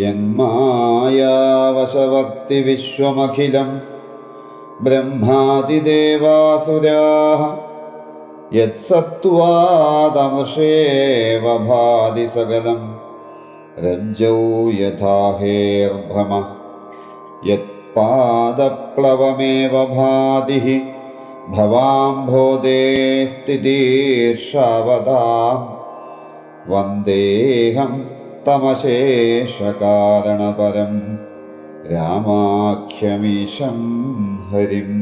യന്മായാവശവർത്തി വിശ്വമഖിലം ബ്രഹ്മാതിദേവാസുരാഹ. യത്സത്വാദമൃഷേവ ഭാതി സകലം. രജ്ജൗ യഥാഹേർഭ്രമ. യത്പാദപ്ലവമേവ ഭാതി. ഭവാംഭോദേ സ്ഥിതീർഷാവതാം. വന്ദേഹം തമശേഷകാരണപരം രാമാഖ്യമീശം ഹരിം.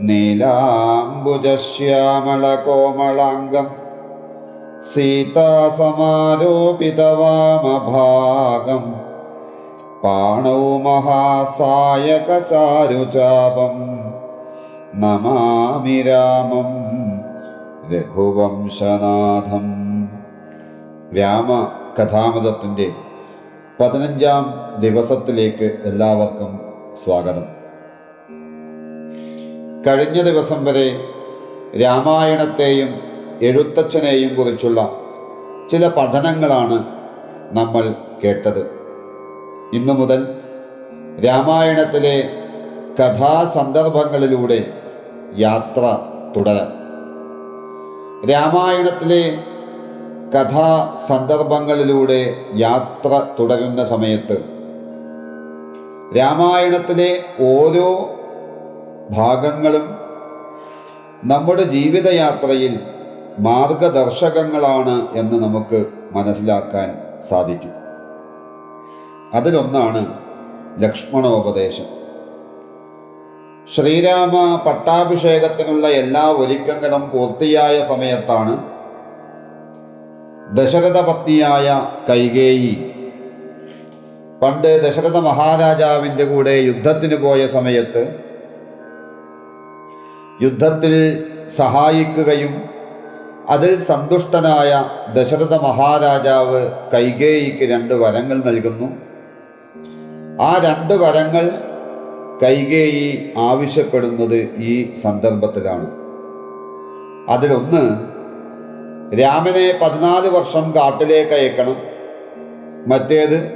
നീലാംബുജശ്യാമളകോമളാംഗം സീതാസമാരോപിതവാമഭാഗം പാണൗ മഹാസായകചാരുചാപം നമാമി രാമം രഘുവംശനാഥം. രാമ കഥാമൃതത്തിന്റെ പതിനഞ്ചാം ദിവസത്തിലേക്ക് എല്ലാവർക്കും സ്വാഗതം. കഴിഞ്ഞ ദിവസം വരെ രാമായണത്തെയും എഴുത്തച്ഛനെയും കുറിച്ചുള്ള ചില പഠനങ്ങളാണ് നമ്മൾ കേട്ടത്. ഇന്നു മുതൽ രാമായണത്തിലെ കഥാസന്ദർഭങ്ങളിലൂടെ യാത്ര തുടരാം. രാമായണത്തിലെ കഥാസന്ദർഭങ്ങളിലൂടെ യാത്ര തുടരുന്ന സമയത്ത് രാമായണത്തിലെ ഓരോ ഭാഗങ്ങളും നമ്മുടെ ജീവിതയാത്രയിൽ മാർഗദർശകങ്ങളാണ് എന്ന് നമുക്ക് മനസ്സിലാക്കാൻ സാധിക്കും. അതിലൊന്നാണ് ലക്ഷ്മണോപദേശം. ശ്രീരാമ പട്ടാഭിഷേകത്തിനുള്ള എല്ലാ ഒരുക്കങ്ങളും പൂർത്തിയായ സമയത്താണ് ദശരഥ പത്നിയായ കൈകേയി. പണ്ട് ദശരഥ മഹാരാജാവിന്റെ കൂടെ യുദ്ധത്തിന് പോയ സമയത്ത് യുദ്ധത്തിൽ സഹായിക്കുകയും അതിൽ സന്തുഷ്ടനായ ദശരഥ മഹാരാജാവ് കൈകേയിക്ക് രണ്ട് വരങ്ങൾ നൽകുന്നു. ആ രണ്ട് വരങ്ങൾ കൈകേയി ആവശ്യപ്പെടുന്നത് ഈ സന്ദർഭത്തിലാണ്. അതിലൊന്ന് രാമനെ പതിനാല് വർഷം കാട്ടിലേക്ക് അയക്കണം മറ്റേത്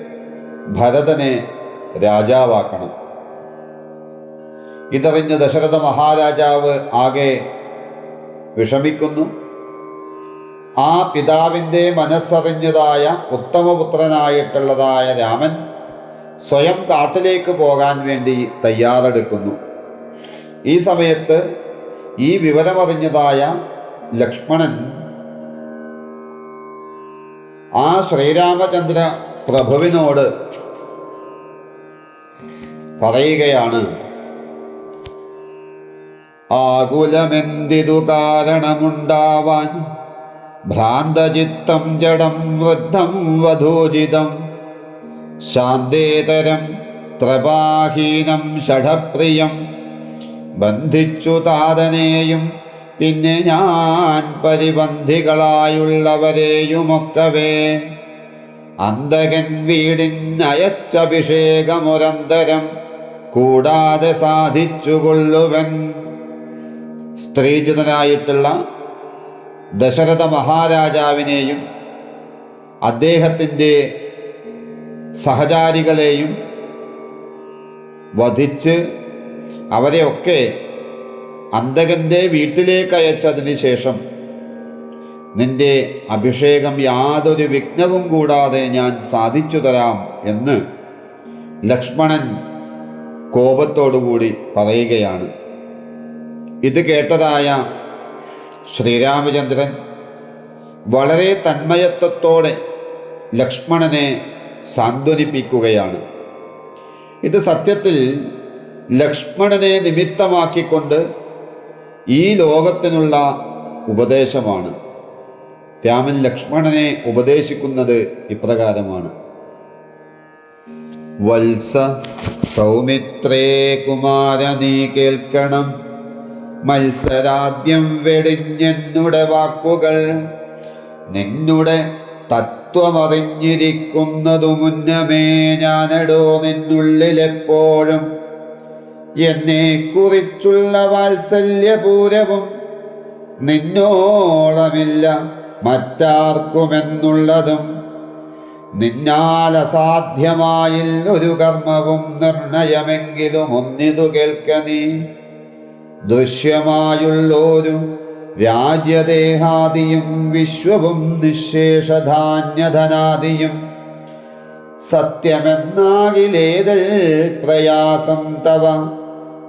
ഭരതനെ രാജാവാക്കണം. ഇതറിഞ്ഞ് ദശരഥ മഹാരാജാവ് ആകെ വിഷമിക്കുന്നു. ആ പിതാവിന്റെ മനസ്സറിഞ്ഞതായ ഉത്തമപുത്രനായിട്ടുള്ളതായ രാമൻ സ്വയം കാട്ടിലേക്ക് പോകാൻ വേണ്ടി തയ്യാറെടുക്കുന്നു. ഈ സമയത്ത് ഈ വിവരമറിഞ്ഞതായ ലക്ഷ്മണൻ ആ ശ്രീരാമചന്ദ്ര പ്രഭുവിനോട് പറയുകയാണ് ആകുലമെന്തിതു കാരണമുണ്ടാവാൻ? ഭ്രാന്തചിത്തം ജഡം വൃദ്ധം വധൂജിതം ശാന്തേതരം ത്രപാഹീനം ഷഠപ്രിയം ബന്ധിച്ചു താതനെയും പിന്നെ ഞാൻ പരിബന്ധികളായുള്ളവരെയുമൊക്കവേ അന്തകൻ വീടിൻ അയച്ചഭിഷേകമുരന്തരം കൂടാതെ സാധിച്ചുകൊള്ളുവൻ. സ്ത്രീജിതനായിട്ടുള്ള ദശരഥ മഹാരാജാവിനെയും അദ്ദേഹത്തിന്റെ സഹചാരികളെയും വധിച്ച് അവരെയൊക്കെ അന്തകന്റെ വീട്ടിലേക്ക് അയച്ചതിന് ശേഷം നിന്റെ അഭിഷേകം യാതൊരു വിഘ്നവും കൂടാതെ ഞാൻ സാധിച്ചു തരാം എന്ന് ലക്ഷ്മണൻ കോപത്തോടുകൂടി പറയുകയാണ്. ഇത് കേട്ടതായ ശ്രീരാമചന്ദ്രൻ വളരെ തന്മയത്വത്തോടെ ലക്ഷ്മണനെ സാന്ത്വനിപ്പിക്കുകയാണ്. ഇത് സത്യത്തിൽ ലക്ഷ്മണനെ നിമിത്തമാക്കിക്കൊണ്ട് ഈ ലോകത്തിനുള്ള ഉപദേശമാണ്. രാമൻ ലക്ഷ്മണനെ ഉപദേശിക്കുന്നത് ഇപ്രകാരമാണ്. വത്സ സൗമിത്രേ കുമാര നീ കേൾക്കണം. മത്സരാദ്യം വെടിഞ്ഞെന്നുടെ വാക്കുകൾ നിന്നുടെ തത്വമറിഞ്ഞിരിക്കുന്നതു മുന്നമേ ഞാനെടോ നിന്നുള്ളിലെപ്പോഴും. എന്നെ കുറിച്ചുള്ള വാത്സല്യപൂരവും നിന്നോളമില്ല മറ്റാർക്കുമെന്നുള്ളതും നിന്നാൽ അസാധ്യമായിൽ ഒരു കർമ്മവും നിർണയമെങ്കിലും ഒന്നിതു കേൾക്ക നീ. രാജ്യദേഹാദിയും വിശ്വവും നിശേഷധാന്യധനാദിയും സത്യമെന്നാകിലേതൽ പ്രയാസം തവ.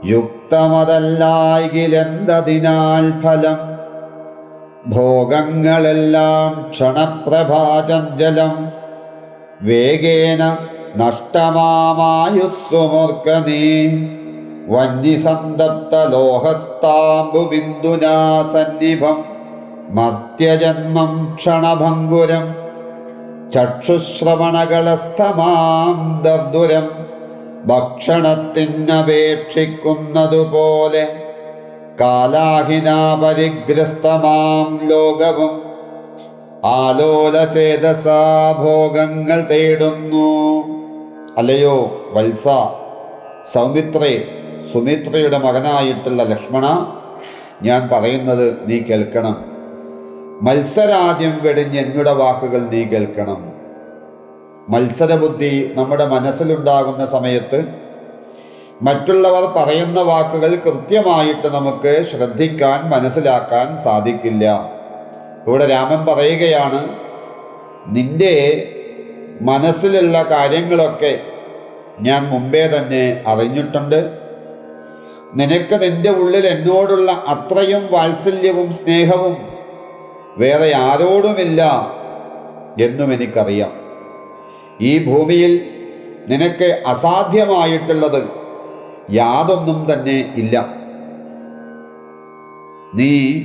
യുക്തമതല്ലായിലെന്തതിനാൽ ഫലം? ഭോഗങ്ങളെല്ലാം ക്ഷണപ്രഭാചഞ്ചലം വേഗേന നഷ്ടമാമായുസ്സുമോർക്ക വന്യസന്തപ്ത ലോഹസ്താമ്പു ബിന്ദുനാ സന്നിഭം മർത്യജന്മം ക്ഷണഭംഗുരം ചക്ഷുശ്രവണകളസ്തമാം ദർദുരം. ഭക്ഷണത്തിനപേക്ഷിക്കുന്നതുപോലെ കാലാഹിനാപരിഗ്രസ്തമാം ലോകവും ആലോലചേതസാ ഭോഗങ്ങൾ തേടുന്നു. അല്ലയോ വത്സ സൗമിത്രേ സുമിത്രയുടെ മകനായിട്ടുള്ള ലക്ഷ്മണ ഞാൻ പറയുന്നത് നീ കേൾക്കണം. മത്സരാദ്യം വെടിഞ്ഞ് എന്നുടെ വാക്കുകൾ നീ കേൾക്കണം. മത്സരബുദ്ധി നമ്മുടെ മനസ്സിലുണ്ടാകുന്ന സമയത്ത് മറ്റുള്ളവർ പറയുന്ന വാക്കുകൾ കൃത്യമായിട്ട് നമുക്ക് ശ്രദ്ധിക്കാൻ മനസ്സിലാക്കാൻ സാധിക്കില്ല. ഇവിടെ രാമൻ പറയുകയാണ് നിന്റെ മനസ്സിലുള്ള കാര്യങ്ങളൊക്കെ ഞാൻ മുമ്പേ തന്നെ അറിഞ്ഞിട്ടുണ്ട്. നിനക്ക് നിന്റെ ഉള്ളിൽ എന്നോടുള്ള അത്രയും വാത്സല്യവും സ്നേഹവും വേറെ ആരോടുമില്ല എന്നും എനിക്കറിയാം. ഈ ഭൂമിയിൽ നിനക്ക് അസാധ്യമായിട്ടുള്ളത് യാതൊന്നും തന്നെ ഇല്ല. നീ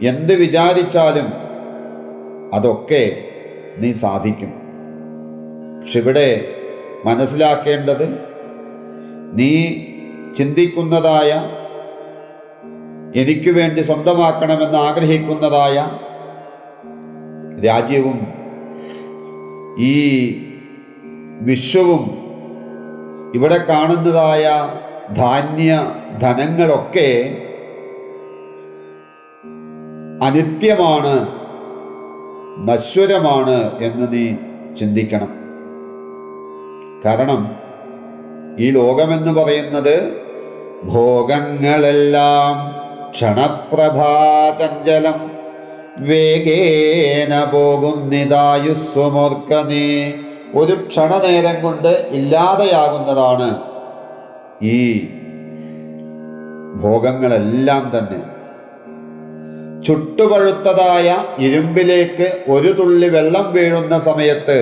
എന്ത് വിചാരിച്ചാലും അതൊക്കെ നീ സാധിക്കും. പക്ഷെ ഇവിടെ മനസ്സിലാക്കേണ്ടത് നീ ചിന്തിക്കുന്നതായ എനിക്ക് വേണ്ടി സ്വന്തമാക്കണമെന്ന് ആഗ്രഹിക്കുന്നതായ രാജ്യവും ഈ വിശ്വവും. ഇവിടെ കാണുന്നതായ ധാന്യ ധനങ്ങളൊക്കെ അനിത്യമാണ് നശ്വരമാണ് എന്ന് നീ ചിന്തിക്കണം. കാരണം ഈ ലോകമെന്ന് പറയുന്നത് ഭോഗങ്ങളെല്ലാം ക്ഷണപ്രഭാചഞ്ചലം. വേഗേന പോകുന്നിതായുസ്വമോർക്ക നീ. ഒരു ക്ഷണനേരം കൊണ്ട് ഇല്ലാതെയാകുന്നതാണ് ഈ ഭോഗങ്ങളെല്ലാം തന്നെ. ചുട്ടുപഴുത്തതായ ഇരുമ്പിലേക്ക് ഒരു തുള്ളി വെള്ളം വീഴുന്ന സമയത്ത്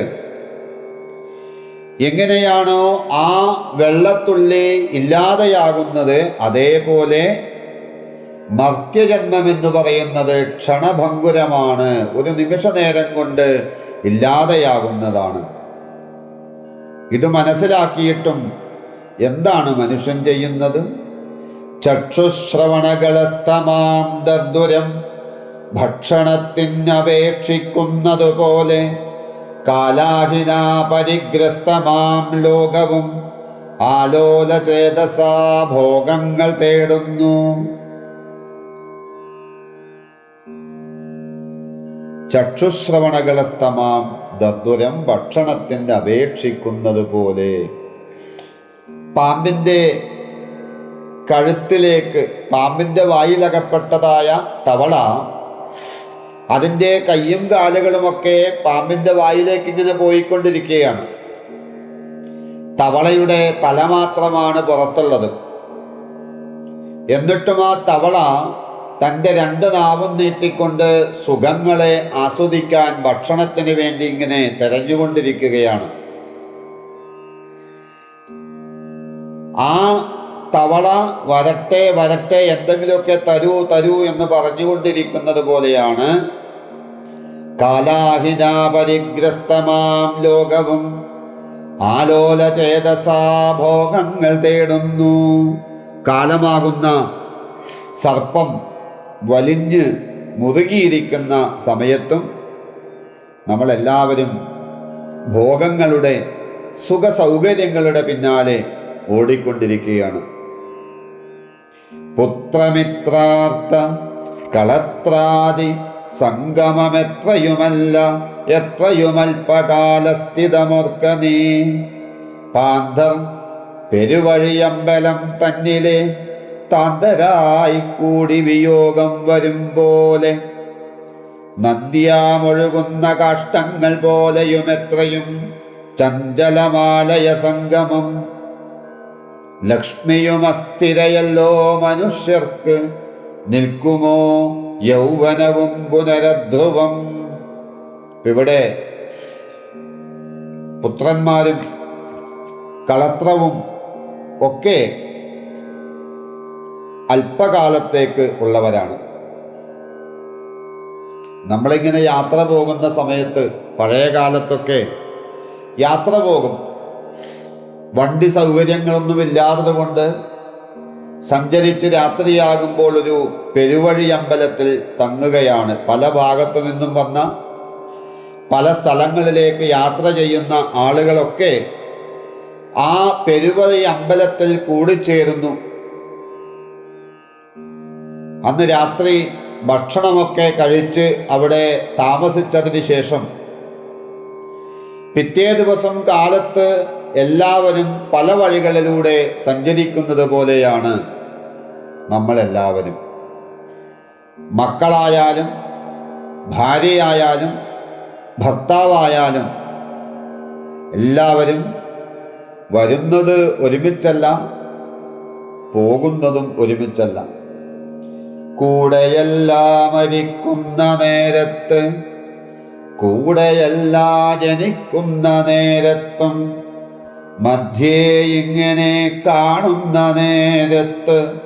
എങ്ങനെയാണോ ആ വെള്ളത്തുള്ളി ഇല്ലാതെയാകുന്നത് അതേപോലെ മർത്യജന്മം എന്ന് പറയുന്നത് ക്ഷണഭംഗുരമാണ് ഒരു നിമിഷ നേരം കൊണ്ട് ഇല്ലാതെയാകുന്നതാണ്. ഇത് മനസ്സിലാക്കിയിട്ടും എന്താണ് മനുഷ്യൻ ചെയ്യുന്നത്? ചക്ഷുശ്രവണകളസ്തമാം ദുരം ഭക്ഷണത്തിനപേക്ഷിക്കുന്നതുപോലെ കാലാഹിനാപരിഗ്രസ്തമാം ലോകവും ആലോലചേതസാ ഭോഗങ്ങൾ തേടുന്നു. ചക്ഷുശ്രവണകളസ്തമാം ദദ്ദുരം ഭക്ഷണത്തിന്റെ അപേക്ഷിക്കുന്നത് പോലെ. പാമ്പിന്റെ കഴുത്തിലേക്ക് പാമ്പിന്റെ വായിലകപ്പെട്ടതായ തവള അതിന്റെ കയ്യും കാലുകളുമൊക്കെ പാമ്പിന്റെ വായിലേക്ക് ഇങ്ങനെ പോയിക്കൊണ്ടിരിക്കുകയാണ്. തവളയുടെ തല മാത്രമാണ് പുറത്തുള്ളത്. എന്നിട്ടും ആ തവള തന്റെ രണ്ട് നാവും നീട്ടിക്കൊണ്ട് സുഖങ്ങളെ ആസ്വദിക്കാൻ ഭക്ഷണത്തിന് വേണ്ടി ഇങ്ങനെ തെരഞ്ഞുകൊണ്ടിരിക്കുകയാണ്. ആ തവള വരട്ടെ വരട്ടെ എന്തെങ്കിലുമൊക്കെ തരൂ തരൂ എന്ന് പറഞ്ഞുകൊണ്ടിരിക്കുന്നത് പോലെയാണ് കാലാഹിതാപരിഗ്രസ്തമാം ലോകവും ആലോലചേതസാ ഭോഗങ്ങൾ തേടുന്നു. കാലമാകുന്ന സർപ്പം വലിഞ്ഞ് മുറുകിയിരിക്കുന്ന സമയത്തും നമ്മളെല്ലാവരും ഭോഗങ്ങളുടെ സുഖ സൗകര്യങ്ങളുടെ പിന്നാലെ ഓടിക്കൊണ്ടിരിക്കുകയാണ്. പുത്രമിത്രാർത്ഥ കളത്രാദി സംഗമമെത്രയുമല്ല എത്രയുമൽപകാലസ്ഥിതമോർക്ക നീ. പാന്തർ പെരുവഴിയമ്പലം തന്നിലെ താന്തരായി കൂടി വിയോഗം വരും പോലെ. നന്ദിയാമൊഴുകുന്ന കാഷ്ടങ്ങൾ പോലെയും എത്രയും ചഞ്ചലമാലയ സംഗമം. ലക്ഷ്മിയും അസ്ഥിരയല്ലോ മനുഷ്യർക്ക് നിൽക്കുമോ യൗവനവും പുനരധ്രുവം. ഇവിടെ പുത്രന്മാരും കളത്രവും ഒക്കെ അല്പകാലത്തേക്ക് ഉള്ളവരാണ്. നമ്മളിങ്ങനെ യാത്ര പോകുന്ന സമയത്ത് പഴയ കാലത്തൊക്കെ യാത്ര പോകും. വണ്ടി സൗകര്യങ്ങളൊന്നും ഇല്ലാത്തത് കൊണ്ട് സഞ്ചരിച്ച് രാത്രിയാകുമ്പോൾ ഒരു പെരുവഴി അമ്പലത്തിൽ തങ്ങുകയാണ്. പല ഭാഗത്തു നിന്നും വന്ന പല സ്ഥലങ്ങളിലേക്ക് യാത്ര ചെയ്യുന്ന ആളുകളൊക്കെ ആ പെരുവഴി അമ്പലത്തിൽ കൂടിച്ചേരുന്നു. അന്ന് രാത്രി ഭക്ഷണമൊക്കെ കഴിച്ച് അവിടെ താമസിച്ചതിന് ശേഷം പിറ്റേ ദിവസം കാലത്ത് എല്ലാവരും പല വഴികളിലൂടെ സഞ്ചരിക്കുന്നത് പോലെയാണ് നമ്മളെല്ലാവരും. മക്കളായാലും ഭാര്യയായാലും ഭർത്താവായാലും എല്ലാവരും വരുന്നത് ഒരുമിച്ചല്ല പോകുന്നതും ഒരുമിച്ചല്ല. കൂടെയെല്ലാം മരിക്കുന്ന നേരത്ത് കൂടെയല്ലാ ജനിക്കുന്ന നേരത്തും മധ്യേ ഇങ്ങനെ കാണുന്ന നേരത്ത്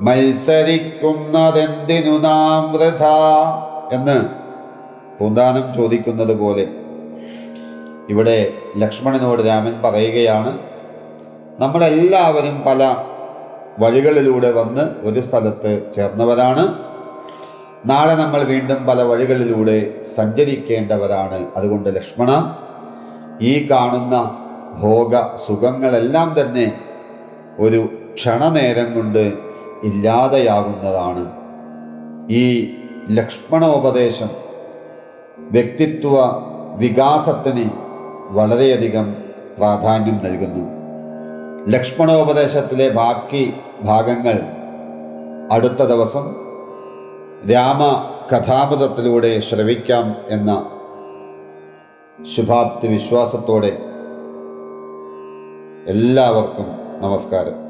മത്സരിക്കുന്നതെന്തിനു നാം വൃഥ എന്ന് പൂന്താനം ചോദിക്കുന്നത് പോലെ. ഇവിടെ ലക്ഷ്മണനോട് രാമൻ പറയുകയാണ് നമ്മളെല്ലാവരും പല വഴികളിലൂടെ വന്ന് ഒരു സ്ഥലത്ത് ചേർന്നവരാണ്. നാളെ നമ്മൾ വീണ്ടും പല വഴികളിലൂടെ സഞ്ചരിക്കേണ്ടവരാണ്. അതുകൊണ്ട് ലക്ഷ്മണ ഈ കാണുന്ന ഭോഗ സുഖങ്ങളെല്ലാം തന്നെ ഒരു ക്ഷണനേരം കൊണ്ട് ഇല്ലാതെയാകുന്നതാണ് ഈ ലക്ഷ്മണോപദേശം വ്യക്തിത്വ വികാസത്തിന് വളരെയധികം പ്രാധാന്യം നൽകുന്നു. ലക്ഷ്മണോപദേശത്തിലെ ബാക്കി ഭാഗങ്ങൾ അടുത്ത ദിവസം രാമ കഥാമൃതത്തിലൂടെ ശ്രവിക്കാം എന്ന ശുഭാപ്തി വിശ്വാസത്തോടെ എല്ലാവർക്കും നമസ്കാരം.